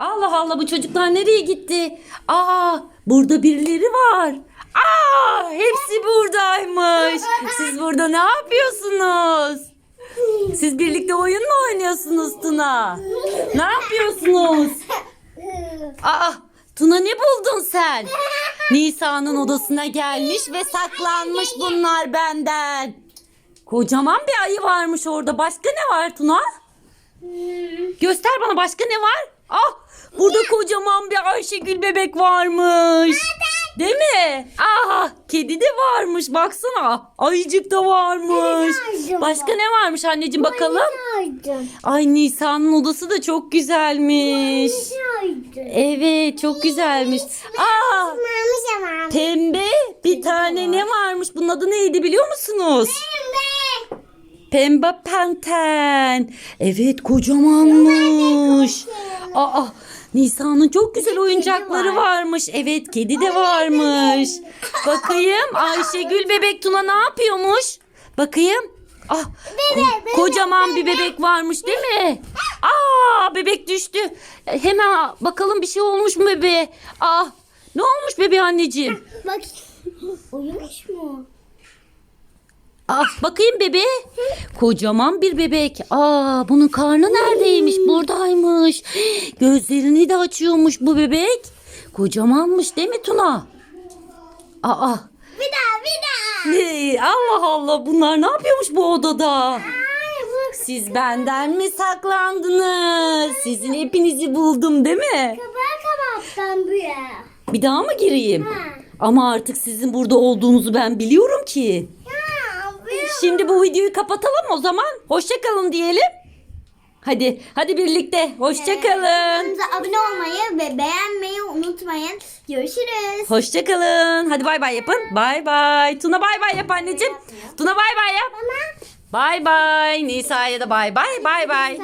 Allah Allah bu çocuklar nereye gitti? Aa burada birileri var. Aa hepsi buradaymış. Siz burada ne yapıyorsunuz? Siz birlikte oyun mu oynuyorsunuz Tuna? Ne yapıyorsunuz? Aa Tuna ne buldun sen? Nisa'nın odasına gelmiş ve saklanmış bunlar benden. Kocaman bir ayı varmış orada. Başka ne var Tuna? Göster bana başka ne var? Ah burada kocaman bir Ayşegül bebek varmış. Değil mi? Ah kedi de varmış baksana. Ayıcık da varmış. Başka ne varmış anneciğim bakalım. Ay Nisa'nın odası da çok güzelmiş. Evet çok güzelmiş. Aa pembe bir tane ne varmış? Bunun adı neydi biliyor musunuz? Pembe penten. Evet kocamanmış. Aa Nisa'nın çok güzel oyuncakları varmış. Evet kedi de varmış. Bakayım Ayşegül bebek Tuna ne yapıyormuş? Bakayım. Ah ko- kocaman bir bebek varmış değil mi? Aa bebek düştü. E, Hemen bakalım bir şey olmuş mu bebeğe? Ah ne olmuş bebeğe anneciğim? Bak. Uyumuş mu? Ah bakayım bebe. Kocaman bir bebek. Aa bunun karnı neredeymiş? Buradaymış. Gözlerini de açıyormuş bu bebek. Kocamanmış değil mi Tuna? Aa. Bir daha bir daha. Ne? Allah Allah bunlar ne yapıyormuş bu odada? Siz benden mi saklandınız? Sizin hepinizi buldum değil mi? Kapağı kapattım bu ya. Bir daha mı gireyim? Ha. Ama artık sizin burada olduğunuzu ben biliyorum ki. Şimdi bu videoyu kapatalım o zaman. Hoşça kalın diyelim. Hadi, hadi birlikte. Hoşça kalın. Kanalımıza abone olmayı ve beğenmeyi unutmayın. Görüşürüz. Hoşça kalın. Hadi bay bay yapın. Bay bay. Tuna bay bay yap anneciğim. Tuna bay bay yap. Bay bay. Nisa'ya da bay bay. Bay bay.